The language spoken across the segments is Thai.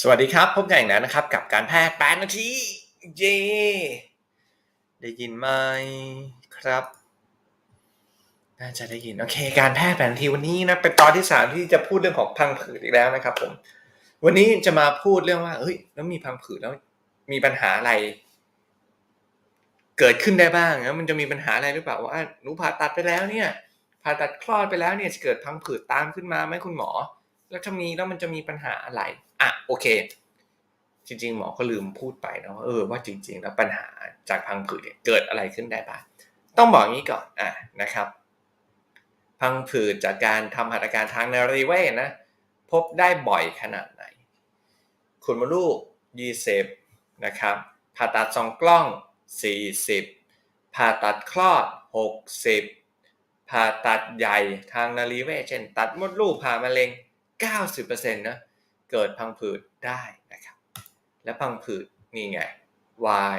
สวัสดีครับพบกันอีกแล้วนะครับ กับการแพทย์8นาทีเย่ได้ยินไหมครับ น่าจะได้ยินโอเค การแพทย์8นาทีวันนี้นะเป็นตอนที่สามที่จะพูดเรื่องของพังผืดอีกแล้วนะครับ ผม วันนี้จะมาพูดเรื่องว่าเฮ้ย แล้วมีพังผืดแล้ว มีปัญหาอะไร เกิดขึ้นได้บ้างแล้วมันจะมีปัญหาอะไรหรือเปล่าว่าหนูผ่าตัดไปแล้วเนี่ยผ่าตัดคลอดไปแล้วเนี่ยจะเกิดพังผืดตามขึ้นมาไหมคุณหมอ แล้วถ้ามีแล้วมันจะมีปัญหาอะไรอะโอเค จริง ๆ หมอก็ลืมพูดไปนะว่าเออว่าจริง ๆ แล้วปัญหาจากพังผืดเนี่ยเกิดอะไรขึ้นได้บ้างต้องบอกงี้ก่อนอะนะครับ พังผืดจากการทำหัตถการทางนรีเวชนะ พบได้บ่อยขนาดไหน คุณมดลูก20นะครับผ่าตัดสองกล้อง 40 ผ่าตัดคลอด 60 ผ่าตัดใหญ่ทางนรีเวชเช่น ตัดมดลูกผ่ามะเร็ง 90%นะเกิดพังผืดได้นะครับ และพังผืดนี่ไง why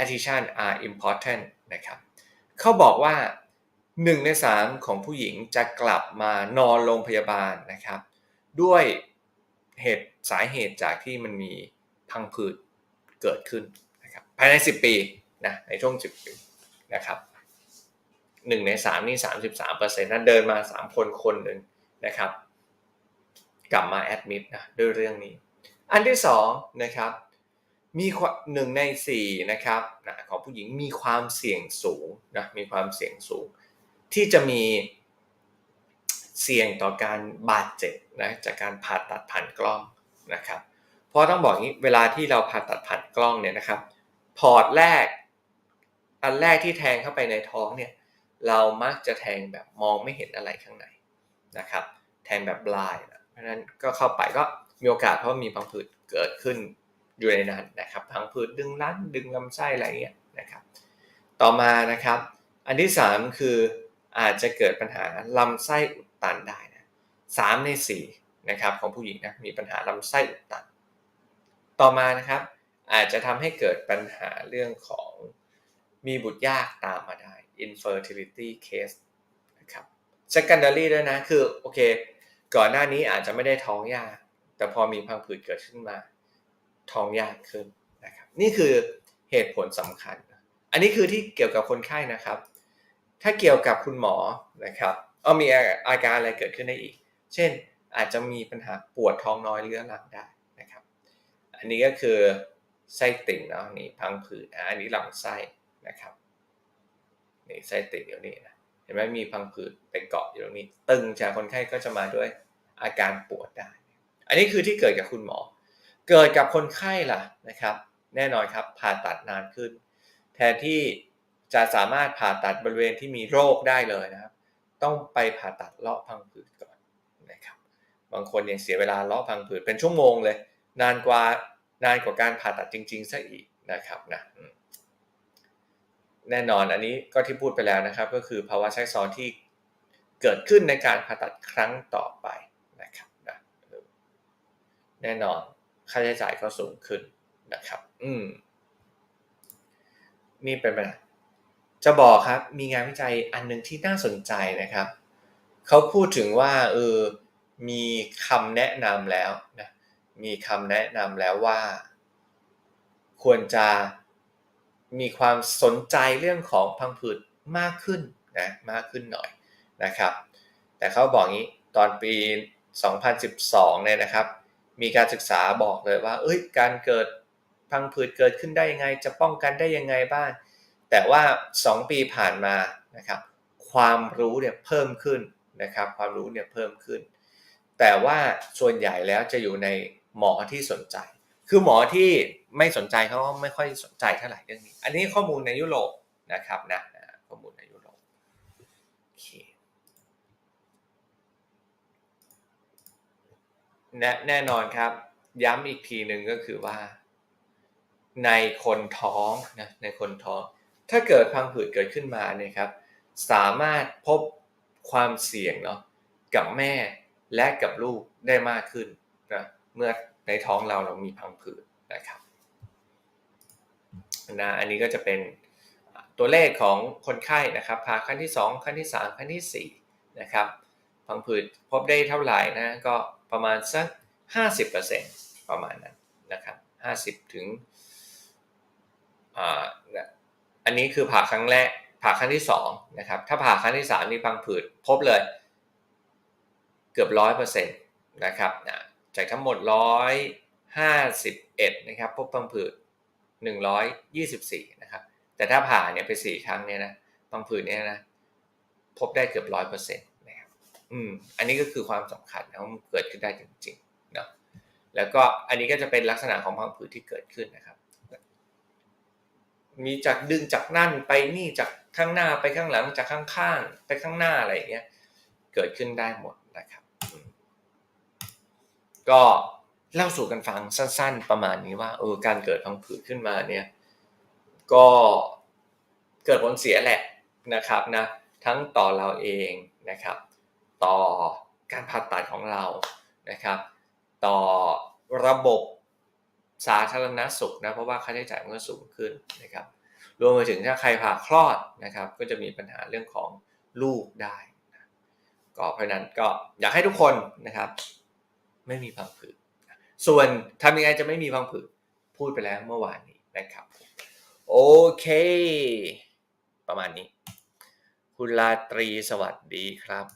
adhesion are important นะครับเขาบอกว่า 1 ใน 3 ของผู้หญิงจะกลับมานอนโรงพยาบาลนะครับ ด้วยเหตุสาเหตุจากที่มันมีพังผืดเกิดขึ้นนะครับภายใน 10 ปีนะในช่วง 10 ปีนะครับ1ใน 3 นี่ 33%นั้นเดินมา 3 คนคนหนึ่งนะครับ กลับมาแอดมิดนะด้วยเรื่องนี้ อันที่สองนะครับมีหนึ่งในสี่นะครับนะของผู้หญิงมีความเสี่ยงสูงนะมีความเสี่ยงสูง ที่จะมีเสี่ยงต่อการบาดเจ็บนะจากการผ่าตัดผ่านกล้องนะครับเพราะต้องบอกงี้เวลาที่เราผ่าตัดผ่านกล้องเนี่ยนะครับ พอร์ตแรก อันแรกที่แทงเข้าไปในท้องเนี่ยเรามักจะแทงแบบมองไม่เห็นอะไรข้างในนะครับ แทงแบบบลาย เพราะนั้นก็เข้าไปก็มีโอกาสเพราะมีพังผืดเกิดขึ้นอยู่ในนั้นนะครับพังผืดดึงรั้นดึงลำไส้อะไรเงี้ยนะครับต่อมานะครับ อันที่ 3 คืออาจจะเกิดปัญหาลำไส้อุดตันได้นะสามใน4นะครับของผู้หญิงนะมีปัญหาลำไส้อุดตัน ต่อมานะครับอาจจะทำให้เกิดปัญหาเรื่องของมีบุตรยากตามมาได้ infertility case นะครับ secondary ด้วยนะ คือโอเค ก่อนหน้านี้อาจจะไม่ได้ท้องยาก แต่พอมีพังผืดเกิดขึ้นมา ท้องยากขึ้นนะครับ นี่คือเหตุผลสำคัญ อันนี้คือที่เกี่ยวกับคนไข้นะครับ ถ้าเกี่ยวกับคุณหมอนะครับเอามีอาการอะไรเกิดขึ้นได้อีก เช่น อาจจะมีปัญหาปวดท้องน้อยเรื้อรังได้นะครับ อันนี้ก็คือไส้ติ่งเนาะนี่พังผืดอันนี้ลำไส้นะครับนี่ไส้ติ่งเดี๋ยวนี้นะ ห็นไหมมีพังผืดไปเกาะอยู่ตรงนี้ ตึงจากคนไข้ก็จะมาด้วยอาการปวดได้ อันนี้คือที่เกิดกับคุณหมอ เกิดกับคนไข้ล่ะนะครับ แน่นอนครับผ่าตัดนานขึ้น แทนที่จะสามารถผ่าตัดบริเวณที่มีโรคได้เลยนะครับ ต้องไปผ่าตัดเลาะพังผืดก่อนนะครับ บางคนยังเสียเวลาเลาะพังผืดเป็นชั่วโมงเลย นานกว่านานกว่าการผ่าตัดจริงๆซะอีกนะครับนะ แน่นอนอันนี้ก็ที่พูดไปแล้วนะครับ ก็คือภาวะแทรกซ้อนที่เกิดขึ้นในการผ่าตัดครั้งต่อไปนะครับนะแน่นอนค่าใช้จ่ายก็สูงขึ้นนะครับ อืมนี่เป็นปัญหาจะบอกครับ มีงานวิจัยอันหนึ่งที่น่าสนใจนะครับ เขาพูดถึงว่าเออมีคำแนะนำแล้วนะมีคำแนะนำแล้วว่า ควรจะ มีความสนใจเรื่องของพังผืดมากขึ้นนะมากขึ้นหน่อยนะครับ แต่เขาบอกงี้ตอนปี 2012 เนี่ยนะครับ มีการศึกษาบอกเลยว่า เอ้ยการเกิดพังผืดเกิดขึ้นได้ยังไง จะป้องกันได้ยังไงบ้างแต่ว่า 2 ปีผ่านมานะครับ ความรู้เนี่ยเพิ่มขึ้นนะครับ ความรู้เนี่ยเพิ่มขึ้น แต่ว่าส่วนใหญ่แล้วจะอยู่ในหมอที่สนใจ คือหมอที่ ไม่สนใจเขาก็ไม่ค่อยสนใจเท่าไหร่เรื่องนี้ อันนี้ข้อมูลในยุโรปนะครับนะข้อมูลในยุโรปโอเคแน่แน่นอนครับ ย้ำอีกทีหนึ่งก็คือว่า ในคนท้องนะในคนท้อง ถ้าเกิดพังผืดเกิดขึ้นมาเนี่ยครับ สามารถพบความเสี่ยงเนาะกับแม่และกับลูกได้มากขึ้นนะเมื่อในท้องเราเรามีพังผืดนะครับ นะอันนี้ก็จะเป็นตัวเลขของคนไข้นะครับพาขั้นที่ 2 ขั้นที่ 3 ขั้นที่4นะครับพังผืดพบได้เท่าไหร่นะก็ประมาณสัก 50%นประมาณนั้นนะครับห้าสิบถึงอันนี้คือผ่าครั้งแรกผ่าครั้งที่สองนะครับถ้าผ่าครั้งที่สามนี่พังผืดพบเลยเกือบร้อยเปอร์เซ็นต์นะครับนะจากทั้งหมดร้อยห้าสิบเอ็ดนะครับพบพังผืด หนึ่งร้อยยี่สิบสี่นะครับ แต่ถ้าผ่าเนี่ยไปสี่ครั้งเนี่ยนะพังผืดเนี่ยนะ พบได้เกือบร้อยเปอร์เซ็นต์นะครับอืมอันนี้ก็คือความสำคัญนะว่ามันเกิดขึ้นได้จริงๆเนาะแล้วก็อันนี้ก็จะเป็นลักษณะของพังผืดที่เกิดขึ้นนะครับ มีจากดึงจากนั่นไปนี่จากข้างหน้าไปข้างหลังจากข้างๆไปข้างหน้าอะไรอย่างเงี้ยเกิดขึ้นได้หมดนะครับ ก็ เล่าสู่กันฟังสั้น ๆ ประมาณนี้ว่าเออการเกิดพังผืดขึ้นมาเนี่ย ก็เกิดผลเสียแหละนะครับนะทั้งต่อเราเองนะครับ ต่อการผ่าตัดของเรานะครับ ต่อระบบสาธารณสุขนะเพราะว่าค่าใช้จ่ายมันก็สูงขึ้นนะครับ รวมไปถึงถ้าใครผ่าคลอดนะครับ ก็จะมีปัญหาเรื่องของลูกได้ก็เพราะฉะนั้นก็อยากให้ทุกคนนะครับ ไม่มีพังผืด ส่วนทำยังไงจะไม่มีพังผืดพูดไปแล้วเมื่อวานนี้นะครับ โอเค ประมาณนี้ คุณลาตรีสวัสดีครับ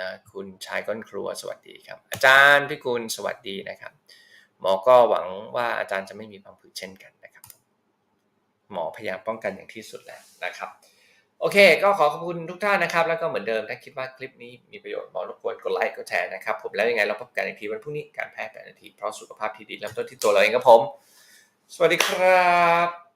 นะคุณชายก้นครัวสวัสดีครับ อาจารย์พิกุลสวัสดีนะครับ หมอก็หวังว่าอาจารย์จะไม่มีพังผืดเช่นกันนะครับ หมอพยายามป้องกันอย่างที่สุดแล้วนะครับ โอเค ก็ขอขอบคุณทุกท่านนะครับ แล้วก็เหมือนเดิมถ้าคิดว่าคลิปนี้มีประโยชน์หมอรบกวนกดไลค์กดแชร์นะครับผมแล้วยังไงเราพบกันอีกทีวันพรุ่งนี้การแพทย์แปดนาทีเพราะสุขภาพที่ดีเริ่มต้นที่ตัวเราเองครับผม สวัสดีครับ